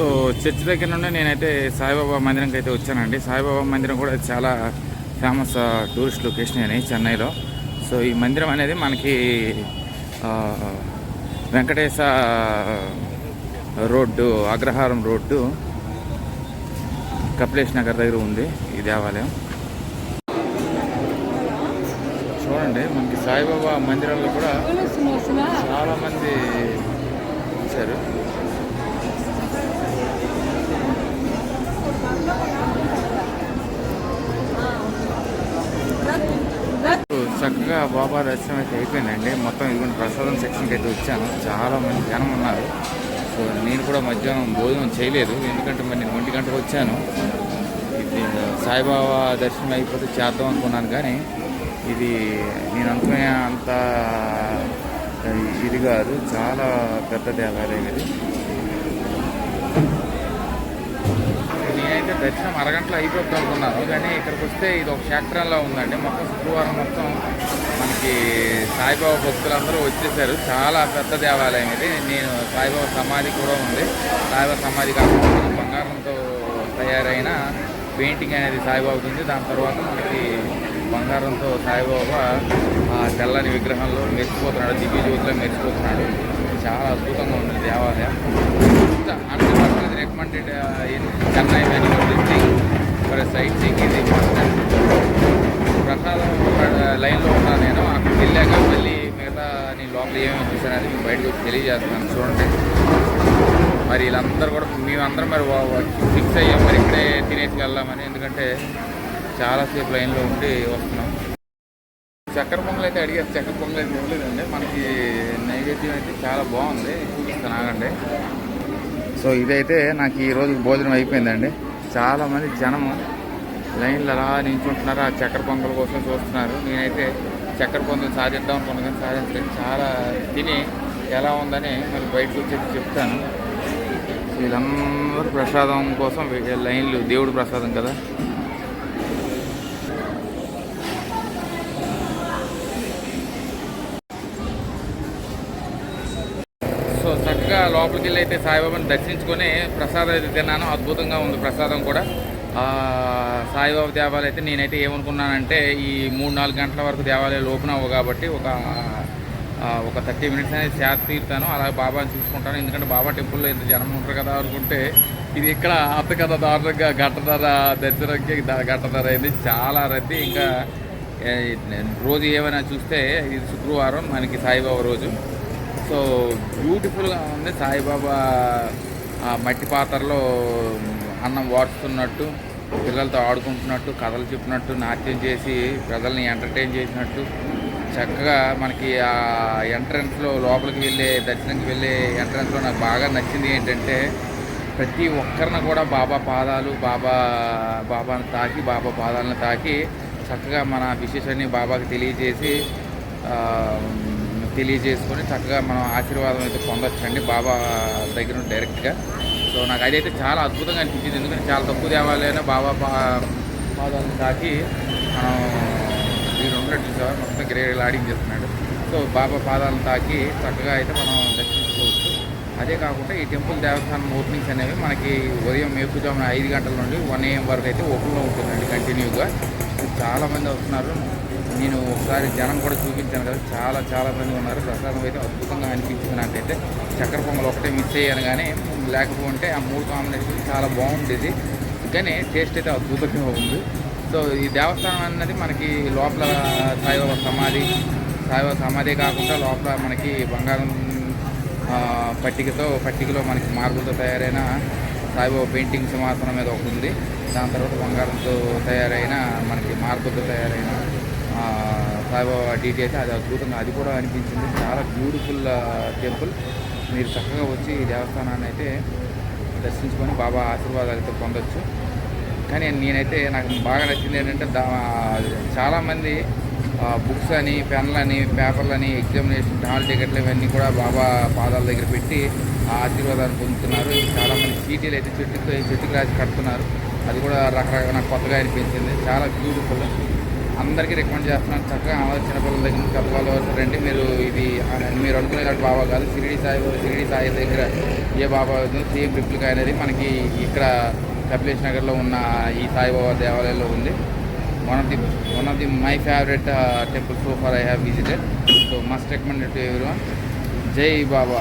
So church దగ్గర నుండి నేనైతే సాయిబాబా మందిరంకి అయితే వచ్చానండి. సాయిబాబా మందిరం కూడా చాలా ఫేమస్ టూరిస్ట్ లొకేషన్ అని చెన్నైలో. సో ఈ మందిరం అనేది మనకి వెంకటేశ రోడ్డు అగ్రహారం రోడ్డు కపిలేష్ నగర్ దగ్గర ఉంది ఈ దేవాలయం. చూడండి మనకి సాయిబాబా మందిరంలో కూడా చాలా మంది వచ్చారు. చక్కగా దర్శనం అయితే అయిపోయిందండి. మొత్తం ఇదిగోండి ప్రసాదం సెక్షన్కి అయితే వచ్చాను. చాలా మంది జనం ఉన్నారు. సో నేను కూడా మధ్యాహ్నం భోజనం చేయలేదు. ఎందుకంటే మరి నేను ఒంటి గంటకు వచ్చాను. ఇది సాయిబాబా దర్శనం అయిపోతే చేద్దాం అనుకున్నాను కానీ ఇది నేను అనుకునే అంత ఇది కాదు. చాలా పెద్ద దేవాలయం ఇది. దర్శనం అరగంటలో అయిపోద్ది అనుకున్నాను కానీ ఇక్కడికి వస్తే ఇది ఒక క్షేత్రంలో ఉందండి. మొత్తం శుక్రవారం మొత్తం మనకి సాయిబాబా భక్తులందరూ వచ్చేసారు. చాలా పెద్ద దేవాలయం ఇది. నేను సాయిబాబా సమాధి కూడా ఉంది. సాయిబాబా సమాధి కాకుండా బంగారంతో తయారైన పెయింటింగ్ అనేది సాయిబాబాకి ఉంది. దాని తర్వాత మనకి బంగారంతో సాయిబాబా ఆ తెల్లని విగ్రహంలో మెరిచిపోతున్నాడు దివ్య జ్యోతిలో మెరిచిపోతున్నాడు చాలా అద్భుతంగా ఉంది దేవాలయం. Hundred percent recommended in Chennai sightseeing ఇది ప్రసాదం లైన్లో ఉన్నాను నేను. అక్కడికి వెళ్ళాక మళ్ళీ మిగతా నేను లోపల ఏమేమి చూసాను అది మేము బయటకు వచ్చి తెలియజేస్తున్నాను. చూడండి. మరి వీళ్ళందరూ కూడా మేమందరం మరి ఫిక్స్ అయ్యాం. మరి ఇక్కడే తినేసి వెళ్దామని. ఎందుకంటే చాలాసేపు లైన్లో ఉండి వస్తున్నాం. చక్కెర పొంగల్ అయితే అడిగారు. చక్కెర పొంగల్ అయితే ఇవ్వలేదండి. మనకి నైవేద్యం అయితే చాలా బాగుంది. చూపిస్తాను ఆగండి. సో ఇదైతే నాకు ఈరోజు భోజనం అయిపోయిందండి. చాలామంది జనము లైన్లు అలా నించుంటున్నారు? ఆ చక్కెర పొంగల్ కోసం చూస్తున్నారు. నేనైతే చక్కెర పొంగల్ సాధిద్దాం అనుకున్నాను కానీ సాధించలేదు. చాలా తిని ఎలా ఉందని మరి బయటకు వచ్చేసి చెప్తాను. వీళ్ళందరూ ప్రసాదం కోసం లైన్లు దేవుడు ప్రసాదం కదా? సో చక్కగా లోపలికి వెళ్ళి అయితే సాయిబాబాని దర్శించుకొని ప్రసాదం అయితే తిన్నాను. అద్భుతంగా ఉంది ప్రసాదం కూడా. సాయిబాబా దేవాలయం అయితే నేనైతే ఏమనుకున్నానంటే ఈ మూడు నాలుగు గంటల వరకు దేవాలయాలు ఓపెన్ అవ్వవు కాబట్టి ఒక ఒక థర్టీ మినిట్స్ అనేది శాత తీరుతాను. అలాగే బాబాని చూసుకుంటాను. ఎందుకంటే బాబా టెంపుల్లో ఇంత జనం ఉంటారు కదా అనుకుంటే ఇది ఇక్కడ అత్త కదా దారుణంగా గట్టధర దర్శనంకి ద- గట్టధర అయింది. చాలా రద్దీ. ఇంకా రోజు ఏమైనా చూస్తే ఇది శుక్రవారం మనకి సాయిబాబా రోజు. సో బ్యూటిఫుల్గా ఉంది. సాయిబాబా ఆ మట్టి పాత్రలో అన్నం వాడుతున్నట్టు పిల్లలతో ఆడుకుంటున్నట్టు కథలు చెప్పినట్టు నాట్యం చేసి ప్రజల్ని ఎంటర్టైన్ చేసినట్టు చక్కగా మనకి ఆ ఎంట్రన్స్లో లోపలికి వెళ్ళే దర్శనంకి వెళ్ళే ఎంట్రన్స్లో నాకు బాగా నచ్చింది ఏంటంటే ప్రతి ఒక్కరిని కూడా బాబా పాదాలు బాబా బాబాను తాకి బాబా పాదాలను తాకి చక్కగా మన విశేషాన్ని బాబాకి తెలియజేసి తెలియజేసుకొని చక్కగా మనం ఆశీర్వాదం అయితే పొందొచ్చండి బాబా దగ్గర డైరెక్ట్గా సో నాకు అదైతే చాలా అద్భుతంగా అనిపించింది. ఎందుకంటే చాలా తక్కువ దేవాలయాలు బాబా పా పాదాలను తాకి మనం వీడు రెండు సార్ మొత్తం గిరేలు ఆడించేస్తున్నాడు సో బాబా పాదాలను తాకి చక్కగా అయితే మనం దర్శించుకోవచ్చు. అదే కాకుండా ఈ టెంపుల్ దేవస్థానం ఓపెనింగ్స్ అనేవి మనకి ఉదయం మేపుజామున ఐదు గంటల నుండి వన్ ఏఎం వరకు అయితే ఓపెన్లో ఉంటుందండి కంటిన్యూగా. చాలామంది వస్తున్నారు. నేను ఒకసారి జనం కూడా చూపించాను కదా చాలా చాలా మంది ఉన్నారు. ప్రసాదం అయితే అద్భుతంగా అనిపించింది నాకైతే. చక్కెర పొంగల్ ఒకటే మిస్ అయ్యాను కానీ లేకపోతే ఆ మూడు కాంబినేషన్ చాలా బాగుండేది. కానీ టేస్ట్ అయితే అద్భుతంగా ఉంది. సో ఈ దేవస్థానం అన్నది మనకి లోపల సాయిబాబా సమాధి సాయిబాబా సమాధి కాకుండా లోపల మనకి బంగారం పట్టికతో పట్టికలో మనకి మార్బుల్తో తయారైన సాయిబాబా పెయింటింగ్ సింహాసనం మీద ఒకటి ఉంది. దాని తర్వాత బంగారంతో తయారైన మనకి మార్బుల్తో తయారైన సాయిబాబా డీటీ అయితే అది అద్భుతంగా అది కూడా అనిపించింది. చాలా బ్యూటిఫుల్ టెంపుల్. మీరు చక్కగా వచ్చి ఈ దేవస్థానాన్ని అయితే దర్శించుకొని బాబా ఆశీర్వాదాలు అయితే పొందొచ్చు. కానీ నేనైతే నాకు బాగా నచ్చింది ఏంటంటే దా చాలామంది బుక్స్ అని పెన్లని పేపర్లని ఎగ్జామినేషన్ హాల్ టికెట్లు ఇవన్నీ కూడా బాబా పాదాల దగ్గర పెట్టి ఆ ఆశీర్వాదాన్ని పొందుతున్నారు. చాలామంది సీటీలు అయితే చెట్టుకు చెట్టుకు రాసి కడుతున్నారు. అది కూడా రకరకాల నాకు కొత్తగా అనిపించింది. చాలా బ్యూటిఫుల్. అందరికీ రికమెండ్ చేస్తున్నాను. చక్కగా అందరూ చిన్నపిల్లల దగ్గర నుంచి పెద్దవాళ్ళ వరకు రండి. మీరు ఇది మీరు అనుకునే ఇలాంటి బాబా కాదు. షిరిడి సాయి షిరిడి సాయి దగ్గర ఏ బాబా అవుతుంది సేమ్ రిప్లికా అనేది మనకి ఇక్కడ కపిలేష్ నగర్లో ఉన్న ఈ సాయిబాబా దేవాలయంలో ఉంది. One of the one of the my favourite temple so far I have visited so must recommended to every జై బాబా.